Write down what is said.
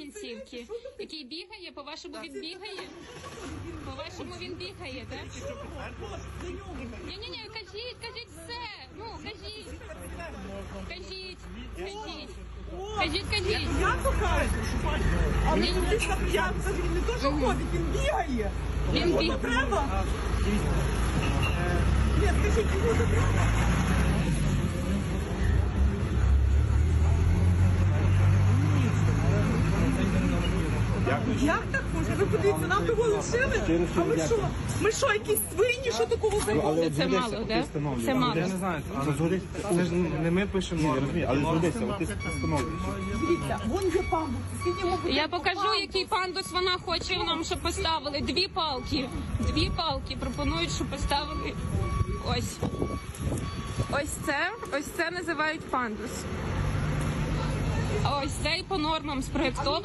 кінцівки. Який бігає, по-вашому він бігає? По-вашому він бігає, так? Ні, ні, ні, кажіть, кажіть все. Ну, кажіть. Кажіть, кажіть. Кажіть, кажіть. Я покажу. Але Ні. тут після він не то, що ходить, він бігає. Він Йому біг- то треба. Ні, скажіть, йому то треба. Як так може? Ви подивіться, нам того лишили? А ми що? Ми що, якісь свині, що такого зробили? Це мало, так? Це мало. Я не знаю, але це ж не ми пишемо. Я розумію, але згодися, от ти встановлюєш. Дивіться, вон є. Скільки йому Я покажу, який пандус вона хоче нам, щоб поставили. Дві палки. Дві палки пропонують, щоб поставили. Ось. Ось це, ось це називають пандус. А ось цей по нормам спроєктований.